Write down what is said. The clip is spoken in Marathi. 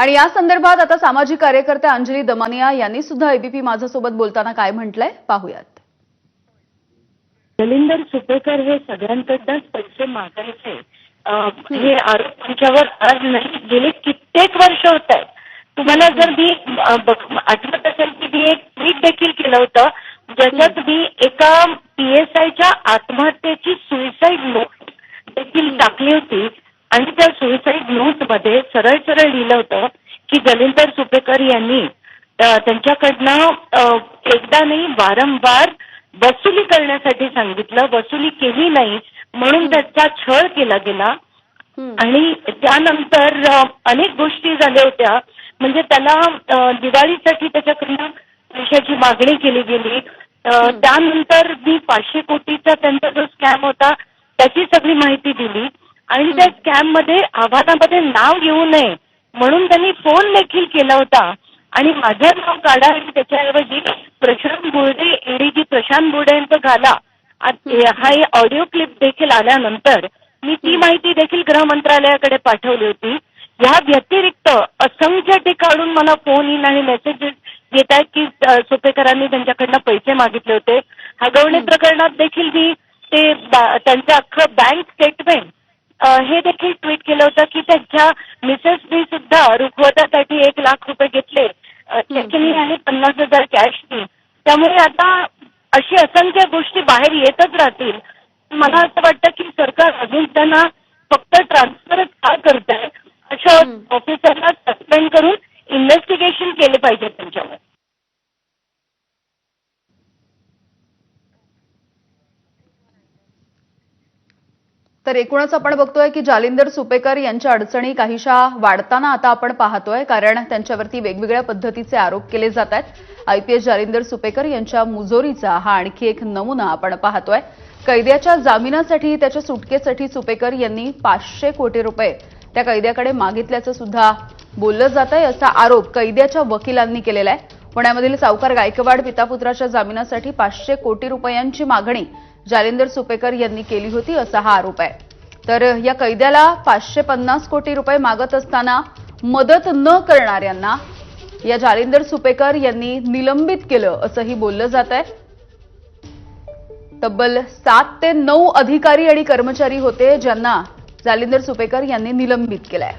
आणि या संदर्भात आता सामाजिक कार्यकर्त्या अंजली दमानिया यांनी सुद्धा एबीपी माझ्यासोबत बोलताना काय म्हटलंय? पाहूयात. जलिंदर सुपेकर हे सगळ्यांकडनंच पैसे मागायचे. हे आरोप त्यांच्यावर आज नाही गेले कित्येक वर्ष होत आहेत. तुम्हाला जर मी बघ- आठवत असेल की मी एक ट्विट देखील केलं होतं ज्याच्यात मी एका पीएसआयच्या आत्महत्येची सुईसाईड नोट देखील टाकली होती. आणि त्या सुइसाईड नोटमध्ये सरळ सरळ लिहिलं होतं की दलिंदर सुपेकर यांनी त्यांच्याकडनं एकदा नाही वारंवार वसुली करण्यासाठी सांगितलं. वसुली केली नाही म्हणून त्याचा छळ केला गेला. आणि त्यानंतर अनेक गोष्टी झाल्या होत्या. म्हणजे त्याला दिवाळीसाठी त्याच्याकडनं पैशाची मागणी केली गेली. त्यानंतर मी पाचशे कोटीचा त्यांचा जो स्कॅम होता त्याची सगळी माहिती दिली. आणि त्या स्कॅममध्ये आव्हानामध्ये नाव येऊ नये. म्हणून त्यांनी फोन देखील केला होता. आणि माझं नाव काढा आणि त्याच्याऐवजी प्रशांत बुर्डे एडीजी प्रशांत बुर्डे यांचं घाला हा ऑडिओ क्लिप देखील आल्यानंतर मी ती माहिती देखील गृह मंत्रालयाकडे पाठवली होती. या व्यतिरिक्त असंख्य ठिकाणून मला फोन येईन आणि मेसेजेस येत आहेत की सुपेकरांनी त्यांच्याकडनं पैसे मागितले होते. हगवणे प्रकरणात देखील मी ते त्यांचं अख्खं बँक स्टेटमेंट हे देखील ट्विट केलं होतं की त्यांच्या मिसेसनी सुद्धा रुखवतासाठी एक लाख रुपये घेतले. चेकनी आणि पन्नास हजार कॅशनी त्यामुळे आता अशी असंख्य गोष्टी बाहेर येतच राहतील. मला असं वाटतं की सरकार अजून त्यांना फक्त ट्रान्सफरच का करत आहे अशा ऑफिसरला सस्पेंड करून इन्व्हेस्टिगेशन केले पाहिजे त्यांच्यावर. तर एकूणच आपण बघतोय की जालिंदर सुपेकर यांच्या अडचणी काहीशा वाढताना आता आपण पाहतोय कारण त्यांच्यावरती वेगवेगळ्या पद्धतीचे आरोप केले जात आहेत. आयपीएस जालिंदर सुपेकर यांच्या मुजोरीचा हा आणखी एक नमुना आपण पाहतोय. कैद्याच्या जामिनासाठी त्याच्या सुटकेसाठी सुपेकर यांनी पाचशे कोटी रुपये त्या कैद्याकडे मागितल्याचं सुद्धा बोललं जात आहे असा आरोप कैद्याच्या वकिलांनी केलेला आहे. पुण्यामधील सावकार गायकवाड पितापुत्राच्या जामिनासाठी पाचशे कोटी रुपयांची मागणी जालिंदर सुपेकर यांनी केली होती असा हा आरोप आहे. तर या कैद्याला पाचशे पन्नास कोटी रुपये मागत असताना मदत न करणाऱ्यांना या जालिंदर सुपेकर यांनी निलंबित केलं असंही बोललं जात आहे. तब्बल सात ते नऊ अधिकारी आणि कर्मचारी होते ज्यांना जालिंदर सुपेकर यांनी निलंबित केलंय.